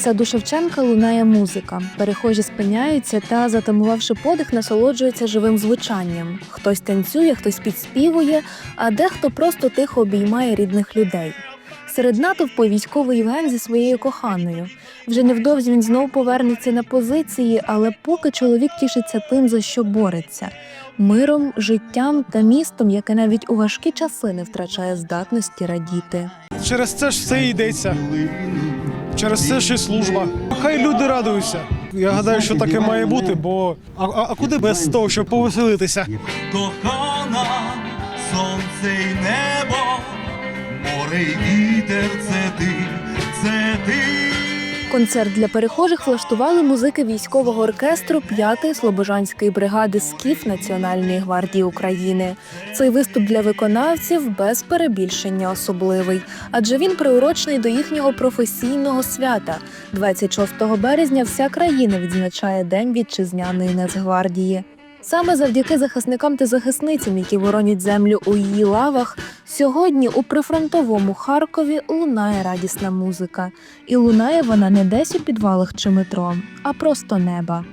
саду Шевченка лунає музика. Перехожі спиняються та, затамувавши подих, насолоджуються живим звучанням. Хтось танцює, хтось підспівує, а дехто просто тихо обіймає рідних людей. Серед натовпу військовий Євген зі своєю коханою. Вже невдовзі він знов повернеться на позиції, але поки чоловік тішиться тим, за що бореться миром, життям та містом, яке навіть у важкі часи не втрачає здатності радіти. Через це ж все йдеться. Через це ще служба. Хай люди радуються. Я гадаю, що таке має бути, бо а, а, а куди без того, щоб повеселитися? кохана, сонце й небо, море й вітер, це ти. Концерт для перехожих влаштували музики військового оркестру 5-ї слобожанської бригади СКІФ Національної гвардії України. Цей виступ для виконавців без перебільшення особливий, адже він приурочений до їхнього професійного свята. 26 березня вся країна відзначає День вітчизняної Нацгвардії. Саме завдяки захисникам та захисницям, які воронять землю у її лавах, сьогодні у прифронтовому Харкові лунає радісна музика. І лунає вона не десь у підвалах чи метро, а просто неба.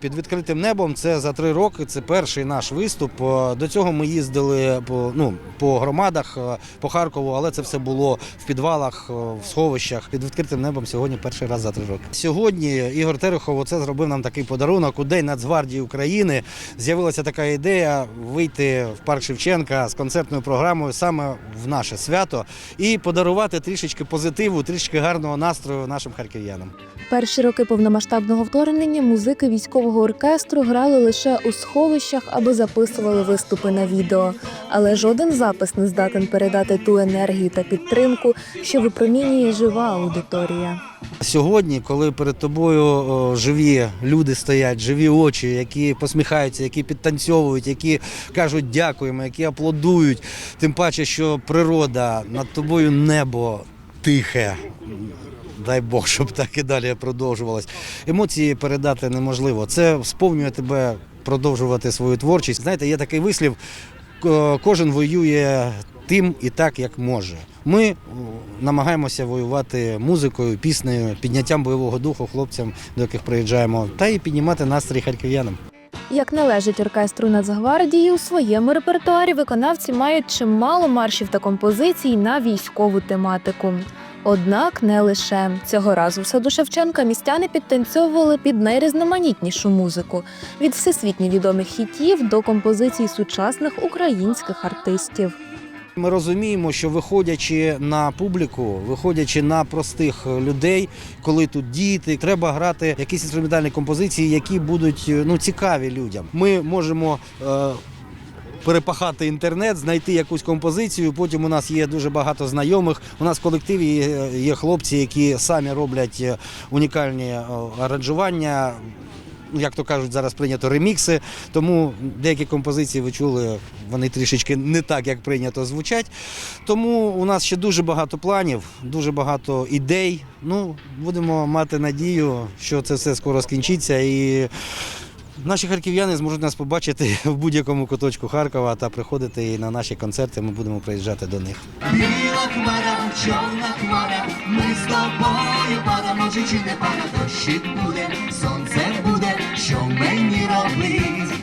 Під відкритим небом це за три роки. Це перший наш виступ. Е, До цього ми їздили по ну по громадах е, по Харкову, але це все було в підвалах, е, в сховищах. Під відкритим небом сьогодні перший раз за три роки. Сьогодні Ігор Терехов оце зробив нам такий подарунок. У День Нацгвардії України з'явилася така ідея вийти в парк Шевченка з концертною програмою саме в наше свято і подарувати трішечки позитиву, трішечки гарного настрою нашим харків'янам. Перші роки повномасштабного вторгнення музики військового оркестру грали лише у сховищах або записували виступи на відео. Але жоден запис не здатен передати ту енергію та підтримку, що випромінює жива аудиторія. Сьогодні, коли перед тобою живі люди стоять, живі очі, які посміхаються, які підтанцьовують, які кажуть дякуємо, які аплодують, тим паче, що природа над тобою небо тихе. Дай Бог, щоб так і далі продовжувалось. Емоції передати неможливо. Це сповнює тебе продовжувати свою творчість. Знаєте, є такий вислів: кожен воює тим і так, як може. Ми намагаємося воювати музикою, піснею, підняттям бойового духу хлопцям, до яких приїжджаємо, та і піднімати настрій харків'янам. Як належить оркестру Нацгвардії, у своєму репертуарі виконавці мають чимало маршів та композицій на військову тематику. Однак не лише цього разу в саду Шевченка містяни підтанцьовували під найрізноманітнішу музику від всесвітньо відомих хітів до композицій сучасних українських артистів. Ми розуміємо, що виходячи на публіку, виходячи на простих людей, коли тут діти, треба грати якісь інструментальні композиції, які будуть ну, цікаві людям. Ми можемо. Е- Перепахати інтернет, знайти якусь композицію. Потім у нас є дуже багато знайомих. У нас в колективі є- хлопці, які самі роблять е, унікальні е, аранжування. Як то кажуть, зараз прийнято ремікси. Тому деякі композиції ви чули, вони трішечки не так, як прийнято звучать. Тому у нас ще дуже багато планів, дуже багато ідей. Ну, будемо мати надію, що це все скоро скінчиться і. Наші харків'яни зможуть нас побачити в будь-якому куточку Харкова та приходити і на наші концерти. Ми будемо приїжджати до них. Біла хмара, чорна хмара, ми з тобою пара, може чи не пара, дощик буде, сонце буде, що мені робить.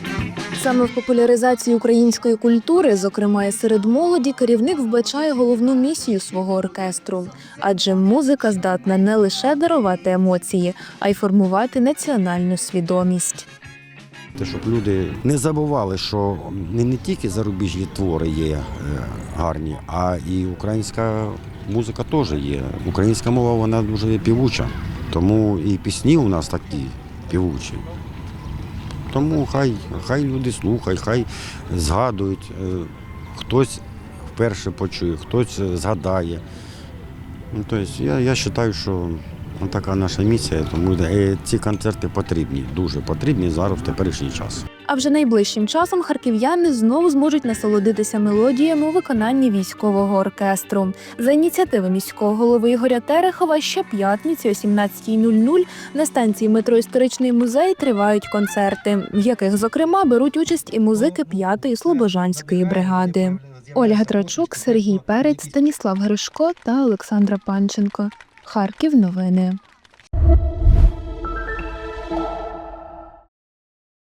Саме в популяризації української культури, зокрема і серед молоді, керівник вбачає головну місію свого оркестру, адже музика здатна не лише дарувати емоції, а й формувати національну свідомість. Те, щоб люди не забували, що не, тільки зарубіжні твори є е, гарні, а і українська музика теж є. Українська мова вона дуже півуча, тому і пісні у нас такі півучі. Тому хай, хай люди слухають, хай згадують. е, Хтось вперше почує, хтось згадає. Ну, тобто я, я вважаю, що ну, така наша місія, тому е, ці концерти потрібні, дуже потрібні зараз в теперішній час. А вже найближчим часом харків'яни знову зможуть насолодитися мелодіями у виконанні військового оркестру. За ініціативи міського голови Ігоря Терехова щоп'ятниці о 17.00 на станції метро Історичний музей тривають концерти, в яких, зокрема, беруть участь і музики 5-ї слобожанської бригади. Ольга Трачук, Сергій Перець, Станіслав Гришко та Олександра Панченко. Харків новини.